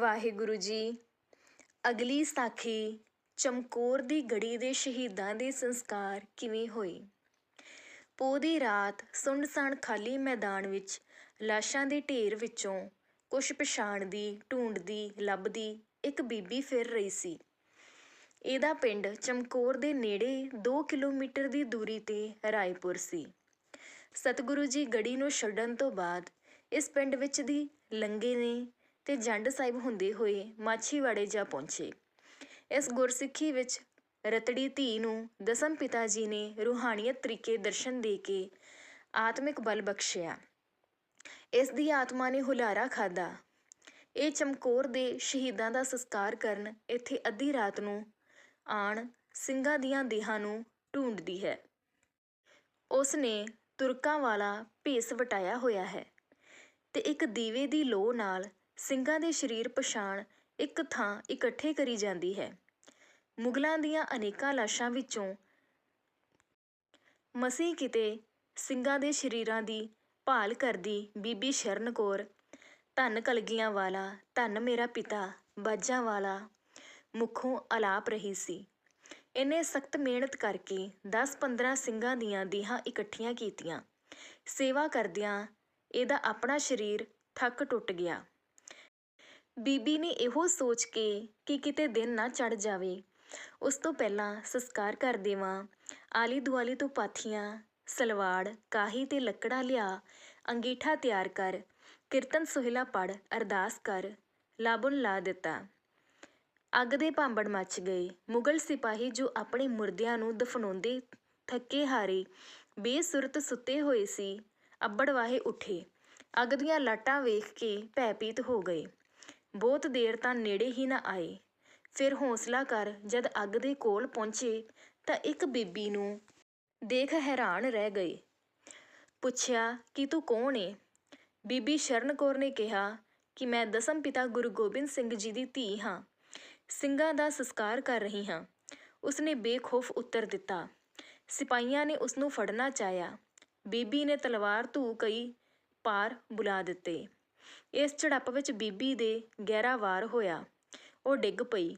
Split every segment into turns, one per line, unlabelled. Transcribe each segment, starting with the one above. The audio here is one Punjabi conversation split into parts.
ਵਾਹਿਗੁਰੂ ਜੀ। ਅਗਲੀ ਸਾਖੀ ਚਮਕੌਰ ਦੀ ਗੜੀ ਦੇ ਸ਼ਹੀਦਾਂ ਦੇ ਸੰਸਕਾਰ ਕਿਵੇਂ ਹੋਏ? ਪੋਹ ਦੀ ਰਾਤ ਸੁੰਨਸਾਨ ਖਾਲੀ ਮੈਦਾਨ ਵਿੱਚ ਲਾਸ਼ਾਂ ਦੇ ਢੇਰ ਵਿੱਚੋਂ ਕੁਛ ਪਛਾਣਦੀ, ਢੂੰਡਦੀ, ਲੱਭਦੀ ਇੱਕ ਬੀਬੀ ਫਿਰ ਰਹੀ ਸੀ। ਇਹਦਾ ਪਿੰਡ ਚਮਕੌਰ ਦੇ ਨੇੜੇ 2 ਕਿਲੋਮੀਟਰ ਦੀ ਦੂਰੀ ਤੇ ਰਾਏਪੁਰ ਸੀ। ਸਤਿਗੁਰੂ ਜੀ ਗੜੀ ਨੂੰ ਛੱਡਣ ਤੋਂ ਬਾਅਦ ਇਸ ਪਿੰਡ ਵਿੱਚ ਦੀ ਲੰਗੇ ਨੇ ਤੇ ਜੰਡ ਸਾਹਿਬ ਹੁੰਦੇ ਹੋਏ ਮਾਛੀਵਾੜੇ ਜਾ ਪਹੁੰਚੇ। ਇਸ ਗੁਰਸਿੱਖੀ ਵਿੱਚ ਰਤੜੀ ਧੀ ਨੂੰ ਦਸਮ ਪਿਤਾ ਜੀ ਨੇ ਰੂਹਾਨੀਅਤ ਤਰੀਕੇ ਦਰਸ਼ਨ ਦੇ ਕੇ ਆਤਮਿਕ ਬਲ ਬਖਸ਼ਿਆ। ਇਸ ਦੀ ਆਤਮਾ ਨੇ ਹੁਲਾਰਾ ਖਾਦਾ ਇਹ ਚਮਕੌਰ ਦੇ ਸ਼ਹੀਦਾਂ ਦਾ ਸੰਸਕਾਰ ਕਰਨ ਇੱਥੇ ਅੱਧੀ ਰਾਤ ਨੂੰ ਆਣ ਸਿੰਘਾਂ ਦੀਆਂ ਦੇਹਾਂ ਨੂੰ ਢੂੰਡਦੀ ਹੈ। ਉਸ ਨੇ ਤੁਰਕਾਂ ਵਾਲਾ ਭੇਸ ਵਟਾਇਆ ਹੋਇਆ ਹੈ ਤੇ ਇੱਕ ਦੀਵੇ ਦੀ ਲੋ ਨਾਲ ਸਿੰਘਾਂ ਦੇ ਸਰੀਰ ਪਛਾਣ ਇੱਕ ਥਾਂ ਇਕੱਠੇ ਕਰੀ ਜਾਂਦੀ ਹੈ। ਮੁਗਲਾਂ ਦੀਆਂ ਅਨੇਕਾਂ ਲਾਸ਼ਾਂ ਵਿੱਚੋਂ ਮਸੀਂ ਕਿਤੇ ਸਿੰਘਾਂ ਦੇ ਸਰੀਰਾਂ ਦੀ ਭਾਲ ਕਰਦੀ ਬੀਬੀ ਸ਼ਰਨ ਕੌਰ, ਧੰਨ ਕਲਗੀਆਂ ਵਾਲਾ, ਧੰਨ ਮੇਰਾ ਪਿਤਾ, ਬਾਜਾਂ ਵਾਲਾ, ਮੁਖੋਂ ਅਲਾਪ ਰਹੀ ਸੀ ਇਹਨੇ ਸਖਤ ਮਿਹਨਤ ਕਰਕੇ 10-15 ਸਿੰਘਾਂ ਦੀਆਂ ਦੇਹਾਂ ਇਕੱਠੀਆਂ ਕੀਤੀਆਂ। ਸੇਵਾ ਕਰਦਿਆਂ ਇਹਦਾ ਆਪਣਾ ਸਰੀਰ ਥੱਕ ਟੁੱਟ ਗਿਆ। ਬੀਬੀ ਨੇ ਇਹੋ ਸੋਚ ਕੇ ਕਿ ਕਿਤੇ ਦਿਨ ਨਾ ਚੜ ਜਾਵੇ। ਉਸ ਤੋਂ ਪਹਿਲਾਂ ਸੰਸਕਾਰ ਕਰ ਦੇਵਾਂ। ਆਲੀ ਦੁਆਲੀ ਤੋਂ ਪਾਥੀਆਂ, ਸਲਵਾੜ, ਕਾਹੀ ਤੇ ਲੱਕੜਾ ਲਿਆ, ਅੰਗੀਠਾ ਤਿਆਰ ਕਰ, ਕੀਰਤਨ ਸੁਹਿਲਾ ਪੜ, ਅਰਦਾਸ ਕਰ, ਲਾਬੁਨ ਲਾ ਦਿੱਤਾ। ਅੱਗ ਦੇ ਭਾਂਬੜ ਮੱਚ ਗਏ। ਮੁਗਲ ਸਿਪਾਹੀ ਜੋ ਆਪਣੇ ਮੁਰਦਿਆਂ ਨੂੰ ਦਫਨਾਉਂਦੇ ਥੱਕੇ ਹਾਰੇ, ਬੇਸੁਰਤ ਸੁੱਤੇ ਹੋਏ ਸੀ, ਅੱਬੜ ਵਾਹੇ ਉੱਠੇ। ਅੱਗ ਦੀਆਂ ਲਾਟਾਂ ਵੇਖ ਕੇ ਭੈਭੀਤ ਹੋ ਗਏ। ਬਹੁਤ ਦੇਰ ਤਾਂ ਨੇੜੇ ਹੀ ਨਾ ਆਏ। ਫਿਰ ਹੌਸਲਾ ਕਰ ਜਦ ਅੱਗ ਦੇ ਕੋਲ ਪਹੁੰਚੇ ਤਾਂ ਇੱਕ ਬੀਬੀ ਨੂੰ ਦੇਖ ਹੈਰਾਨ ਰਹਿ ਗਏ। ਪੁੱਛਿਆ, ਕਿ ਤੂੰ ਕੌਣ ਏ? ਬੀਬੀ ਸ਼ਰਨ ਕੌਰ ਨੇ ਕਿਹਾ ਕਿ ਮੈਂ ਦਸਮ ਪਿਤਾ ਗੁਰੂ ਗੋਬਿੰਦ ਸਿੰਘ ਜੀ ਦੀ ਧੀ ਹਾਂ। ਸਿੰਘਾਂ ਦਾ ਸੰਸਕਾਰ ਕਰ ਰਹੀ ਹਾਂ। ਉਸਨੇ ਬੇਖੌਫ ਉੱਤਰ ਦਿੱਤਾ। ਸਿਪਾਹੀਆਂ ਨੇ ਉਸ ਨੂੰ ਫੜਨਾ ਚਾਹਿਆ। ਬੀਬੀ ਨੇ ਤਲਵਾਰ ਧੂ ਕਈ ਪਾਰ ਬੁਲਾ ਦਿੱਤੇ। ਇਸ ਝੜਪ ਵਿੱਚ ਬੀਬੀ ਦੇ ਗਹਿਰਾ ਵਾਰ ਹੋਇਆ। ਉਹ ਡਿੱਗ ਪਈ।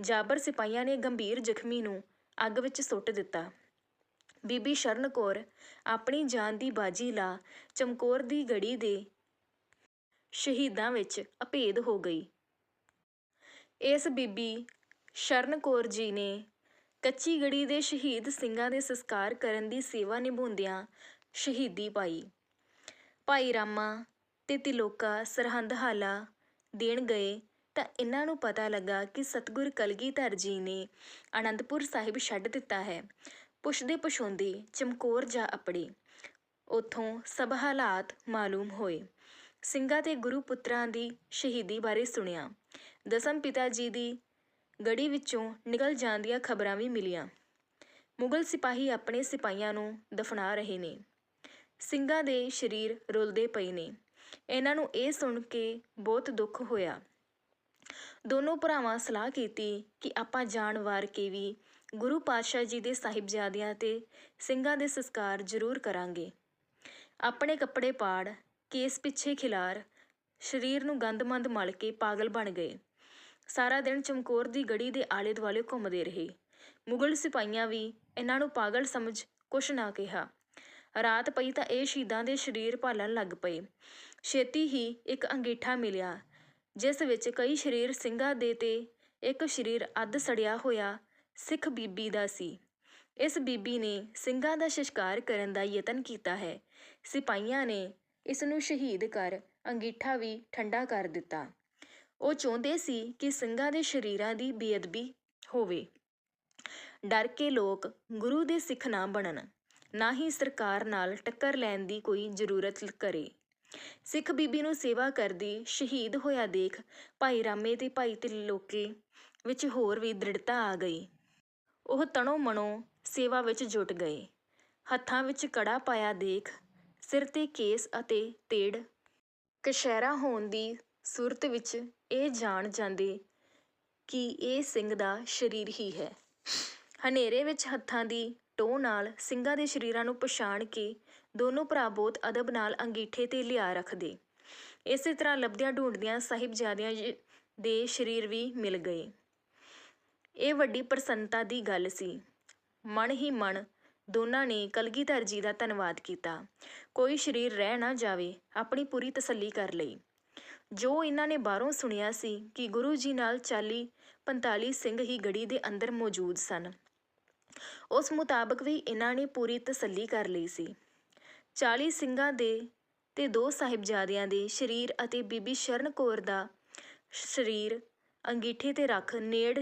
ਜਾਬਰ ਸਿਪਾਹੀਆਂ ਨੇ ਗੰਭੀਰ ਜ਼ਖਮੀ ਨੂੰ ਅੱਗ ਵਿੱਚ ਸੁੱਟ ਦਿੱਤਾ। ਬੀਬੀ ਸ਼ਰਨ ਕੌਰ ਆਪਣੀ ਜਾਨ ਦੀ ਬਾਜੀ ਲਾ ਚਮਕੌਰ ਦੀ ਗੜੀ ਦੇ ਸ਼ਹੀਦਾਂ ਵਿੱਚ ਅਭੇਦ ਹੋ ਗਈ। ਇਸ ਬੀਬੀ ਸ਼ਰਨ ਕੌਰ ਜੀ ਨੇ ਕੱਚੀ ਗੜੀ ਦੇ ਸ਼ਹੀਦ ਸਿੰਘਾਂ ਦੇ ਸੰਸਕਾਰ ਕਰਨ ਦੀ ਸੇਵਾ ਨਿਭਾਉਂਦਿਆਂ ਸ਼ਹੀਦੀ ਪਾਈ। ਭਾਈ ਰਾਮਾ ਅਤੇ ਤਿਲੋਕਾ ਸਰਹੰਦ ਹਾਲਾ ਦੇਣ ਗਏ ਤਾਂ ਇਹਨਾਂ ਨੂੰ ਪਤਾ ਲੱਗਾ ਕਿ ਸਤਿਗੁਰ ਕਲਗੀਧਰ ਜੀ ਨੇ ਅਨੰਦਪੁਰ ਸਾਹਿਬ ਛੱਡ ਦਿੱਤਾ ਹੈ। ਪੁੱਛਦੇ ਪੁਛਾਉਂਦੇ ਚਮਕੌਰ ਜਾ ਅਪੜੇ। ਉਥੋਂ ਸਭ ਹਾਲਾਤ ਮਾਲੂਮ ਹੋਏ। ਸਿੰਘਾਂ ਤੇ ਗੁਰੂ ਪੁੱਤਰਾਂ ਦੀ ਸ਼ਹੀਦੀ ਬਾਰੇ ਸੁਣਿਆ। ਦਸਮ ਪਿਤਾ ਜੀ ਦੀ ਗੜੀ ਵਿੱਚੋਂ ਨਿਕਲ ਜਾਂਦੀਆਂ ਖਬਰਾਂ ਵੀ ਮਿਲੀਆਂ। ਮੁਗਲ ਸਿਪਾਹੀ ਆਪਣੇ ਸਿਪਾਹੀਆਂ ਨੂੰ ਦਫਨਾ ਰਹੇ ਨੇ। ਸਿੰਘਾਂ ਦੇ ਸਰੀਰ ਰੁਲਦੇ ਪਏ ਨੇ। ਇਹਨਾਂ ਨੂੰ ਇਹ ਸੁਣ ਕੇ ਬਹੁਤ ਦੁੱਖ ਹੋਇਆ। ਦੋਨੋਂ ਭਰਾਵਾਂ ਸਲਾਹ ਕੀਤੀ ਕਿ ਆਪਾਂ ਜਾਨ ਵਾਰ ਕੇ ਵੀ ਗੁਰੂ ਪਾਤਸ਼ਾਹ ਜੀ ਦੇ ਸਾਹਿਬਜ਼ਾਦਿਆਂ ਤੇ ਸਿੰਘਾਂ ਦੇ ਸੰਸਕਾਰ ਜ਼ਰੂਰ ਕਰਾਂਗੇ। ਆਪਣੇ ਕੱਪੜੇ ਪਾੜ, ਕੇਸ ਪਿੱਛੇ ਖਿਲਾਰ, ਸਰੀਰ ਨੂੰ ਗੰਦਮੰਦ ਮਲ ਕੇ ਪਾਗਲ ਬਣ ਗਏ। ਸਾਰਾ ਦਿਨ ਚਮਕੌਰ ਦੀ ਗੜੀ ਦੇ ਆਲੇ ਦੁਆਲੇ ਘੁੰਮਦੇ ਰਹੇ। ਮੁਗਲ ਸਿਪਾਹੀਆਂ ਵੀ ਇਹਨਾਂ ਨੂੰ ਪਾਗਲ ਸਮਝ ਕੁਛ ਨਾ ਕਿਹਾ। ਰਾਤ ਪਈ ਤਾਂ ਇਹ ਸ਼ਹੀਦਾਂ ਦੇ ਸਰੀਰ ਭਾਲਣ ਲੱਗ ਪਏ। ਛੇਤੀ ਹੀ ਇੱਕ ਅੰਗੀਠਾ ਮਿਲਿਆ, ਜਿਸ ਵਿੱਚ ਕਈ ਸਰੀਰ ਸਿੰਘਾਂ ਦੇ ਤੇ ਇੱਕ ਸਰੀਰ ਅੱਧ ਸੜਿਆ ਹੋਇਆ ਸਿੱਖ ਬੀਬੀ ਦਾ ਸੀ। ਇਸ ਬੀਬੀ ਨੇ ਸਿੰਘਾਂ ਦਾ ਸੰਸਕਾਰ ਕਰਨ ਦਾ ਯਤਨ ਕੀਤਾ ਹੈ। ਸਿਪਾਹੀਆਂ ਨੇ ਇਸ ਨੂੰ ਸ਼ਹੀਦ ਕਰ ਅੰਗੀਠਾ ਵੀ ਠੰਡਾ ਕਰ ਦਿੱਤਾ। ਉਹ ਚਾਹੁੰਦੇ ਸੀ ਕਿ ਸਿੰਘਾਂ ਦੇ ਸਰੀਰਾਂ ਦੀ ਬੇਅਦਬੀ ਹੋਵੇ। ਡਰ ਕੇ ਲੋਕ ਗੁਰੂ ਦੇ ਸਿੱਖ ਨਾ ਬਣਨ, ਨਾ ਹੀ ਸਰਕਾਰ ਨਾਲ ਟੱਕਰ ਲੈਣ ਦੀ ਕੋਈ ਜ਼ਰੂਰਤ ਕਰੇ। ਸਿੱਖ ਬੀਬੀ ਨੂੰ ਸੇਵਾ ਕਰਦੀ, ਸ਼ਹੀਦ ਹੋਇਆ ਦੇਖ, ਭਾਈ ਰਾਮੇ ਤੇ ਭਾਈ ਤਿਲੋਕੇ ਵਿੱਚ ਹੋਰ ਵੀ ਦ੍ਰਿੜਤਾ ਆ ਗਈ। ਉਹ ਤਣੋ ਮਣੋ ਸੇਵਾ ਵਿੱਚ ਜੁਟ ਗਏ। ਹੱਥਾਂ ਵਿੱਚ ਕੜਾ ਪਾਇਆ ਦੇਖ, ਸਿਰ ਤੇ ਕੇਸ ਅਤੇ ਤੇੜ। ਕਸ਼ਹਿਰਾ ਹੋਣ ਦੀ ਸੂਰਤ ਵਿੱਚ ਇਹ ਜਾਣ ਜਾਂਦੇ ਕਿ ਇਹ ਸਿੰਘ ਦਾ ਸਰੀਰ ਹੀ ਹੈ। ਹਨੇਰੇ ਵਿੱਚ ਹੱਥਾਂ ਦੀ ਟੋਹ ਨਾਲ ਸਿੰਘਾਂ ਦੇ ਸਰੀਰਾਂ ਨੂੰ ਪਛਾਣ ਕੇ ਦੋਨੋਂ ਭਰਾ ਬਹੁਤ ਅਦਬ ਨਾਲ ਅੰਗੀਠੇ ਤੇ ਲਿਆ ਰੱਖਦੇ। ਇਸੇ ਤਰ੍ਹਾਂ ਲੱਭਦਿਆਂ ਢੂੰਡਦਿਆਂ ਸਾਹਿਬਜ਼ਾਦਿਆਂ ਦੇ ਸਰੀਰ ਵੀ ਮਿਲ ਗਏ। ਇਹ ਵੱਡੀ ਪ੍ਰਸੰਨਤਾ ਦੀ ਗੱਲ ਸੀ। ਮਨ ਹੀ ਮਨ ਦੋਨਾਂ ਨੇ ਕਲਗੀਧਰ ਜੀ ਦਾ ਧੰਨਵਾਦ ਕੀਤਾ। ਕੋਈ ਸਰੀਰ ਰਹਿ ਨਾ ਜਾਵੇ, ਆਪਣੀ ਪੂਰੀ ਤਸੱਲੀ ਕਰ ਲਈ। ਜੋ ਇਹਨਾਂ ਨੇ ਬਾਹਰੋਂ ਸੁਣਿਆ ਸੀ ਕਿ ਗੁਰੂ ਜੀ ਨਾਲ 40 45 ਸਿੰਘ ਹੀ ਗੜੀ ਦੇ ਅੰਦਰ ਮੌਜੂਦ ਸਨ, ਉਸ ਮੁਤਾਬਕ ਵੀ ਇਹਨਾਂ ਨੇ ਪੂਰੀ ਤਸੱਲੀ ਕਰ ਲਈ ਸੀ। 40 ਸਿੰਘਾਂ ਦੇ ਤੇ ਦੋ ਸਾਹਿਬਜ਼ਾਦਿਆਂ ਦੇ ਸਰੀਰ ਅਤੇ ਬੀਬੀ ਸ਼ਰਨ ਕੌਰ ਦਾ ਸਰੀਰ ਅੰਗੀਠੇ ਤੇ ਰੱਖ ਨੇੜ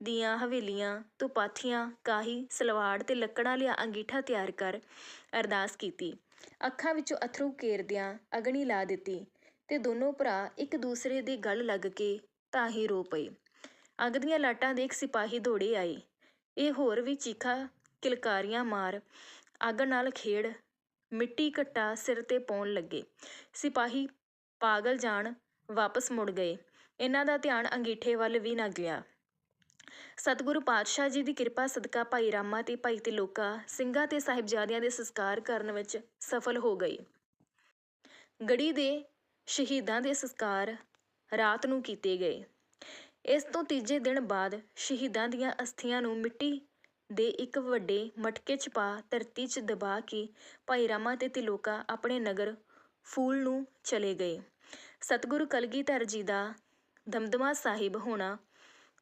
ਦੀਆਂ ਹਵੇਲੀਆਂ ਤੋਂ ਪਾਥੀਆਂ ਕਾਹੀ, ਸਲਵਾੜ ਤੇ ਲੱਕੜਾਂ ਲਿਆ ਅੰਗੀਠਾ ਤਿਆਰ ਕਰ ਅਰਦਾਸ ਕੀਤੀ। ਅੱਖਾਂ ਵਿੱਚੋਂ ਅਥਰੂ ਕੇਰਦਿਆਂ ਅਗਨੀ ਲਾ ਦਿੱਤੀ ਤੇ ਦੋਨੋਂ ਭਰਾ ਇੱਕ ਦੂਸਰੇ ਦੇ ਗਲ ਲੱਗ ਕੇ ਤਾਂ ਹੀ ਰੋ ਪਏ। ਅੱਗ ਦੀਆਂ ਲਾਟਾਂ ਦੇਖ ਸਿਪਾਹੀ ਦੌੜੇ ਆਏ। ਇਹ ਹੋਰ ਵੀ ਚੀਖਾ, ਕਿਲਕਾਰੀਆਂ ਮਾਰ, ਅੱਗ ਨਾਲ ਖੇਡ ਮਿੱਟੀ ਘੱਟਾ ਸਿਰ ਤੇ ਪਾਉਣ ਲੱਗੇ। ਸਿਪਾਹੀ ਪਾਗਲ ਜਾਣ ਵਾਪਸ ਮੁੜ ਗਏ। ਇਹਨਾਂ ਦਾ ਧਿਆਨ ਅੰਗੀਠੇ ਵੱਲ ਵੀ ਨਾ ਗਿਆ। ਸਤਿਗੁਰੂ ਪਾਤਸ਼ਾਹ ਜੀ ਦੀ ਕਿਰਪਾ ਸਦਕਾ ਭਾਈ ਰਾਮਾ ਤੇ ਭਾਈ ਤਿਲੋਕਾ ਸਿੰਘਾਂ ਤੇ ਸਾਹਿਬਜ਼ਾਦਿਆਂ ਦੇ ਸੰਸਕਾਰ ਕਰਨ ਵਿੱਚ ਸਫਲ ਹੋ ਗਏ। ਗੜੀ ਦੇ ਸ਼ਹੀਦਾਂ ਦੇ ਸੰਸਕਾਰ ਰਾਤ ਨੂੰ ਕੀਤੇ ਗਏ। ਇਸ ਤੋਂ ਤੀਜੇ ਦਿਨ ਬਾਅਦ ਸ਼ਹੀਦਾਂ ਦੀਆਂ ਅਸਥੀਆਂ ਨੂੰ ਮਿੱਟੀ ਦੇ ਇੱਕ ਵੱਡੇ ਮਟਕੇ 'ਚ ਪਾ ਧਰਤੀ 'ਚ ਦਬਾ ਕੇ ਭਾਈ ਰਾਮਾ ਤੇ ਤਿਲੋਕਾ ਆਪਣੇ ਨਗਰ ਫੂਲ ਨੂੰ ਚਲੇ ਗਏ। ਸਤਿਗੁਰੂ ਕਲਗੀਧਰ ਜੀ ਦਾ ਦਮਦਮਾ ਸਾਹਿਬ ਹੋਣਾ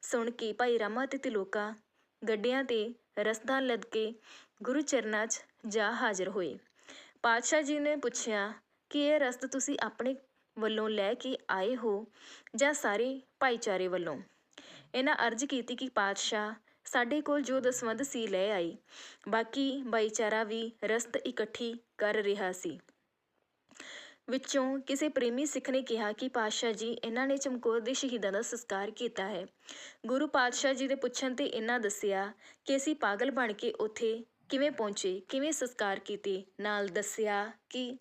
ਸੁਣ ਕੇ ਭਾਈ ਰਾਮਾ ਤੇ ਤਿਲੋਕਾ ਗੱਡਿਆਂ ਤੇ ਰਸਦਾਂ ਲੱਦ ਕੇ ਗੁਰੂ ਚਰਨਾਂ 'ਚ ਜਾ ਹਾਜ਼ਰ ਹੋਏ। ਪਾਤਸ਼ਾਹ ਜੀ ਨੇ ਪੁੱਛਿਆ, ਕਿ ਇਹ ਰਸਦ ਤੁਸੀਂ ਆਪਣੇ ਵੱਲੋਂ ਲੈ ਕੇ ਆਏ ਹੋ ਜਾਂ ਸਾਰੇ ਭਾਈਚਾਰੇ ਵੱਲੋਂ? ਇਹਨਾਂ ਅਰਜ਼ ਕੀਤੀ ਕਿ ਪਾਤਸ਼ਾਹ ਸਾਡੇ ਕੋਲ ਜੋ ਦਸਵੰਧ ਸੀ ਲੈ ਆਈ। ਬਾਕੀ ਭਾਈਚਾਰਾ ਵੀ ਰਸਤ ਇਕੱਠੀ ਕਰ ਰਿਹਾ ਸੀ। ਵਿੱਚੋਂ ਕਿਸੇ ਪ੍ਰੇਮੀ ਸਿੱਖ ਨੇ ਕਿਹਾ ਕਿ ਪਾਤਸ਼ਾਹ ਜੀ, ਇਹਨਾਂ ਨੇ ਚਮਕੌਰ ਦੇ ਸ਼ਹੀਦਾਂ ਦਾ ਸੰਸਕਾਰ ਕੀਤਾ ਹੈ। ਗੁਰੂ ਪਾਤਸ਼ਾਹ ਜੀ ਦੇ ਪੁੱਛਣ ਤੇ ਇਹਨਾਂ ਦੱਸਿਆ ਕਿ ਅਸੀਂ ਪਾਗਲ ਬਣ ਕੇ ਉੱਥੇ ਕਿਵੇਂ ਪਹੁੰਚੇ, ਕਿਵੇਂ ਸੰਸਕਾਰ ਕੀਤੇ। ਨਾਲ ਦੱਸਿਆ ਕਿ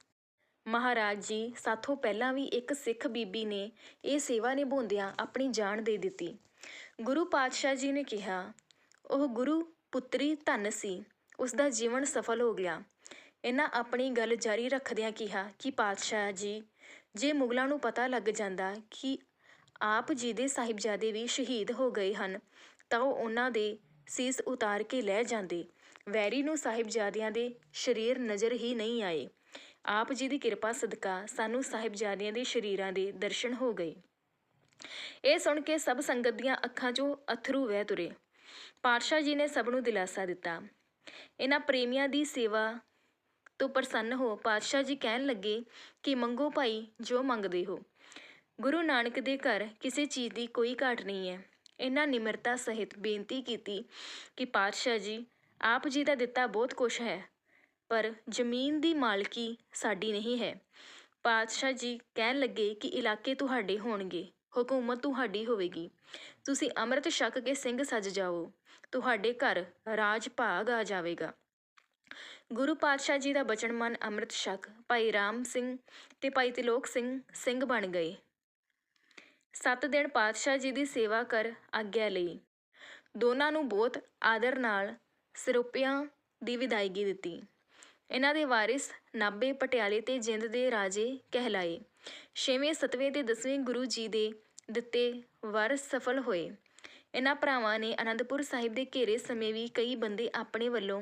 ਮਹਾਰਾਜ ਜੀ, ਸਾਥੋਂ ਪਹਿਲਾਂ ਵੀ ਇੱਕ ਸਿੱਖ ਬੀਬੀ ਨੇ ਇਹ ਸੇਵਾ ਨਿਭਾਉਂਦਿਆਂ ਆਪਣੀ ਜਾਨ ਦੇ ਦਿੱਤੀ। ਗੁਰੂ ਪਾਤਸ਼ਾਹ ਜੀ ਨੇ ਕਿਹਾ ਉਹ ਗੁਰੂ, ਪੁੱਤਰੀ, ਧਨ ਸੀ। ਉਸ ਦਾ ਜੀਵਨ ਸਫਲ ਹੋ ਗਿਆ। ਇਹਨਾਂ ਆਪਣੀ ਗੱਲ ਜਾਰੀ ਰੱਖਦਿਆਂ ਕਿਹਾ ਕਿ, ਪਾਤਸ਼ਾਹ ਜੀ, ਜੇ ਮੁਗਲਾਂ ਨੂੰ ਪਤਾ ਲੱਗ ਜਾਂਦਾ ਕਿ ਆਪ ਜੀ ਦੇ ਸਾਹਿਬਜ਼ਾਦੇ ਵੀ ਸ਼ਹੀਦ ਹੋ ਗਏ ਹਨ, ਤਾਂ ਉਹ ਉਹਨਾਂ ਦੇ ਸੀਸ ਉਤਾਰ ਕੇ ਲੈ ਜਾਂਦੇ। ਵੈਰੀ ਨੂੰ ਸਾਹਿਬਜ਼ਾਦਿਆਂ ਦੇ ਸ਼ਰੀਰ ਨਜ਼ਰ ਹੀ ਨਹੀਂ ਆਏ। ਆਪ ਜੀ ਦੀ ਕਿਰਪਾ ਸਦਕਾ ਸਾਨੂੰ ਸਾਹਿਬਜ਼ਾਦਿਆਂ ਦੇ ਸ਼ਰੀਰਾਂ ਦੇ ਦਰਸ਼ਨ ਹੋ ਗਏ। ਇਹ ਸੁਣ ਕੇ ਸਭ ਸੰਗਤ ਦੀਆਂ ਅੱਖਾਂ 'ਚੋਂ ਅਥਰੂ ਵਹਿ ਤੁਰੇ। ਪਾਤਸ਼ਾਹ ਜੀ ਨੇ ਸਭ ਨੂੰ ਦਿਲਾਸਾ ਦਿੱਤਾ। ਇਹਨਾਂ ਪ੍ਰੇਮੀਆਂ ਦੀ ਸੇਵਾ ਤੋਂ ਪ੍ਰਸੰਨ ਹੋ ਪਾਤਸ਼ਾਹ ਜੀ ਕਹਿਣ ਲੱਗੇ ਕਿ ਮੰਗੋ ਭਾਈ, ਜੋ ਮੰਗਦੇ ਹੋ। ਗੁਰੂ ਨਾਨਕ ਦੇ ਘਰ ਕਿਸੇ ਚੀਜ਼ ਦੀ ਕੋਈ ਘਾਟ ਨਹੀਂ ਹੈ। ਇਹਨਾਂ ਨਿਮਰਤਾ ਸਹਿਤ ਬੇਨਤੀ ਕੀਤੀ ਕਿ ਪਾਤਸ਼ਾਹ ਜੀ, ਆਪ ਜੀ ਦਾ ਦਿੱਤਾ ਬਹੁਤ ਕੁਝ ਹੈ, ਪਰ ਜ਼ਮੀਨ ਦੀ ਮਾਲਕੀ ਸਾਡੀ ਨਹੀਂ ਹੈ। ਪਾਤਸ਼ਾਹ ਜੀ ਕਹਿਣ ਲੱਗੇ ਕਿ ਇਲਾਕੇ ਤੁਹਾਡੇ ਹੋਣਗੇ। ਹਕੂਮਤ ਤੁਹਾਡੀ ਹੋਵੇਗੀ। ਤੁਸੀਂ ਅੰਮ੍ਰਿਤ ਛਕ ਕੇ ਸਿੰਘ ਸੱਜ ਜਾਓ। ਤੁਹਾਡੇ ਘਰ ਰਾਜ ਭਾਗ ਆ ਜਾਵੇਗਾ। ਗੁਰੂ ਪਾਤਸ਼ਾਹ ਜੀ ਦਾ ਬਚਨ ਮਨ ਅੰਮ੍ਰਿਤ ਛਕ। ਭਾਈ ਰਾਮ ਸਿੰਘ ਤੇ ਭਾਈ ਤਿਲੋਕ ਸਿੰਘ ਸਿੰਘ ਬਣ ਗਏ। ਸੱਤ ਦਿਨ ਪਾਤਸ਼ਾਹ ਜੀ ਦੀ ਸੇਵਾ ਕਰ ਆਗਿਆ ਲਈ। ਦੋਨਾਂ ਨੂੰ ਬਹੁਤ ਆਦਰ ਨਾਲ ਸਰੋਪਿਆਂ ਦੀ ਵਿਦਾਇਗੀ ਦਿੱਤੀ। ਇਹਨਾਂ ਦੇ ਵਾਰਿਸ ਨਾਭੇ ਪਟਿਆਲੇ ਤੇ ਜਿੰਦ ਦੇ ਰਾਜੇ ਕਹਿਲਾਏ। ਛੇਵੇਂ, ਸਤਵੇਂ ਤੇ ਦਸਵੇਂ ਗੁਰੂ ਜੀ ਦੇ ਦਿੱਤੇ ਵਰ ਸਫਲ ਹੋਏ। ਇਹਨਾਂ ਭਰਾਵਾਂ ਨੇ ਅਨੰਦਪੁਰ ਸਾਹਿਬ ਦੇ ਘੇਰੇ ਸਮੇਂ ਵੀ ਕਈ ਬੰਦੇ ਆਪਣੇ ਵੱਲੋਂ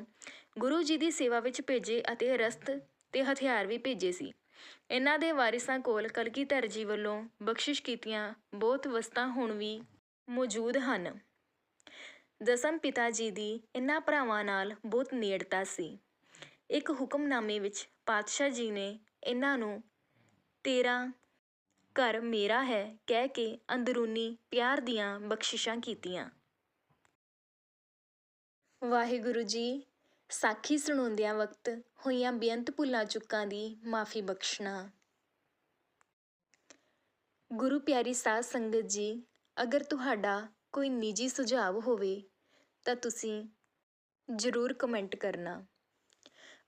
ਗੁਰੂ ਜੀ ਦੀ ਸੇਵਾ ਵਿੱਚ ਭੇਜੇ ਅਤੇ ਰਸਤ ਤੇ ਹਥਿਆਰ ਵੀ ਭੇਜੇ ਸੀ। ਇਹਨਾਂ ਦੇ ਵਾਰਿਸਾਂ ਕੋਲ ਕਲਗੀਧਰ ਜੀ ਵੱਲੋਂ ਬਖਸ਼ਿਸ਼ ਕੀਤੀਆਂ ਬਹੁਤ ਵਸਤਾਂ ਹੁਣ ਵੀ ਮੌਜੂਦ ਹਨ। ਦਸਮ ਪਿਤਾ ਜੀ ਦੀ ਇਹਨਾਂ ਭਰਾਵਾਂ ਨਾਲ ਬਹੁਤ ਨੇੜਤਾ ਸੀ। ਇੱਕ ਹੁਕਮਨਾਮੇ ਵਿੱਚ ਪਾਤਸ਼ਾਹ ਜੀ ਨੇ ਇਹਨਾਂ ਨੂੰ ਤੇਰਾ ਘਰ ਮੇਰਾ ਹੈ ਕਹਿ ਕੇ ਅੰਦਰੂਨੀ ਪਿਆਰ ਦੀਆਂ ਬਖਸ਼ਿਸ਼ਾਂ ਕੀਤੀਆਂ। ਵਾਹਿਗੁਰੂ ਜੀ, ਸਾਖੀ ਸੁਣਾਉਂਦਿਆਂ ਵਕਤ ਹੋਈਆਂ ਬੇਅੰਤ ਭੁੱਲਾਂ ਚੁੱਕਾਂ ਦੀ ਮਾਫੀ ਬਖਸ਼ਣਾ। ਗੁਰੂ ਪਿਆਰੀ ਸਾਧ ਸੰਗਤ ਜੀ, ਅਗਰ ਤੁਹਾਡਾ ਕੋਈ ਨਿੱਜੀ ਸੁਝਾਅ ਹੋਵੇ ਤਾਂ ਤੁਸੀਂ ਜ਼ਰੂਰ ਕਮੈਂਟ ਕਰਨਾ।